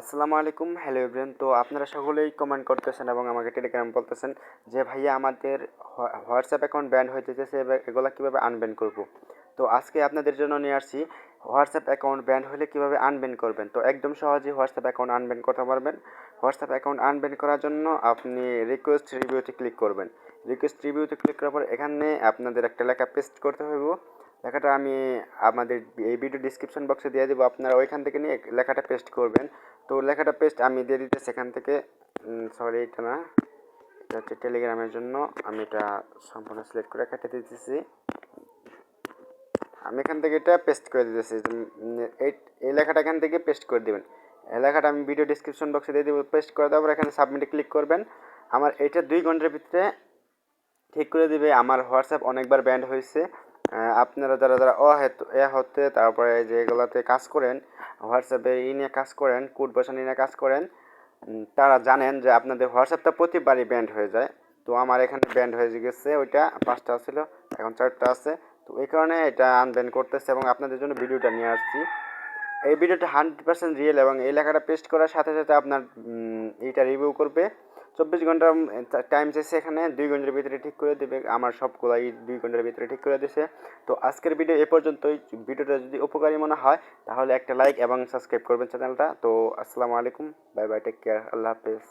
আসসালামু আলাইকুম hello everyone তো আপনারা সকলেই কমেন্ট করতেছেন এবং আমাকে টেলিগ্রাম বলতেছেন যে, ভাইয়া, আমাদের হোয়াটসঅ্যাপ অ্যাকাউন্ট ব্যান্ড হয়ে যেতেছে এগুলো কীভাবে আনব্যান করব? তো আজকে আপনাদের জন্য নিয়ে আসছি হোয়াটসঅ্যাপ অ্যাকাউন্ট ব্যান্ড হলে কীভাবে আনব্যান করবেন? তো একদম সহজেই হোয়াটসঅ্যাপ অ্যাকাউন্ট আনব্যান করতে পারবেন। হোয়াটসঅ্যাপ অ্যাকাউন্ট আনব্যান করার জন্য আপনি রিকোয়েস্ট রিভিউতে ক্লিক করবেন। রিকোয়েস্ট রিভিউতে ক্লিক করার পর এখানে আপনাদের একটা লেখা পেস্ট করতে হইব। লেখাটা আমি আমাদের এই ভিডিও ডিসক্রিপশন বক্সে দিয়ে দেবো। আপনারা ওইখান থেকে নিয়ে লেখাটা পেস্ট করবেন। তো লেখাটা পেস্ট আমি দিয়ে দিতে সেখান থেকে সরি এটা না, এটা হচ্ছে টেলিগ্রামের জন্য আমি এটা সম্পূর্ণ সিলেক্ট করে কেটে দিতেছি। আমি এখান থেকে এটা পেস্ট করে দিতেছি এই লেখাটা এখান থেকে পেস্ট করে দেবেন। এই লেখাটা আমি ভিডিও ডিসক্রিপশন বক্সে দিয়ে দেবো পেস্ট করে দেওয়ার পর এখানে সাবমিটে ক্লিক করবেন। আমার এটা দুই ঘণ্টার ভিতরে ঠিক করে দিবে। আমার হোয়াটসঅ্যাপ অনেকবার ব্যান্ড হয়েছে। আপনারা যারা যারা অহেতু এ হতে তারপরে যেগুলোতে কাজ করেন হোয়াটসঅ্যাপে ই নিয়ে কাজ করেন কোড বসানো নিয়ে কাজ করেন তারা জানেন যে আপনাদের হোয়াটসঅ্যাপটা প্রতিবারই ব্যান্ড হয়ে যায়। তো আমার এখানে ব্যান্ড হয়ে গেছে, ওইটা পাঁচটা ছিল, এখন চারটা আছে। তো এই কারণে এটা আনব্যান্ড করতেছে এবং আপনাদের জন্য ভিডিওটা নিয়ে আসছি। এই ভিডিওটা হান্ড্রেড পার্সেন্ট রিয়েল এবং এই লেখাটা পেস্ট করার সাথে সাথে আপনার এইটা রিভিউ করবে। চব্বিশ ঘণ্টা টাইম চাইছে এখানে দুই ঘণ্টার ভিতরে ঠিক করে দেবে। আমার সবগুলাই দুই ঘণ্টার ভিতরে ঠিক করে দিয়েছে তো আজকের ভিডিও এ পর্যন্তই। ভিডিওটা যদি উপকারী মনে হয়, তাহলে একটা লাইক এবং সাবস্ক্রাইব করবেন চ্যানেলটা তো আসসালামু আলাইকুম। বাই বাই টেক কেয়ার আল্লাহ হাফেজ।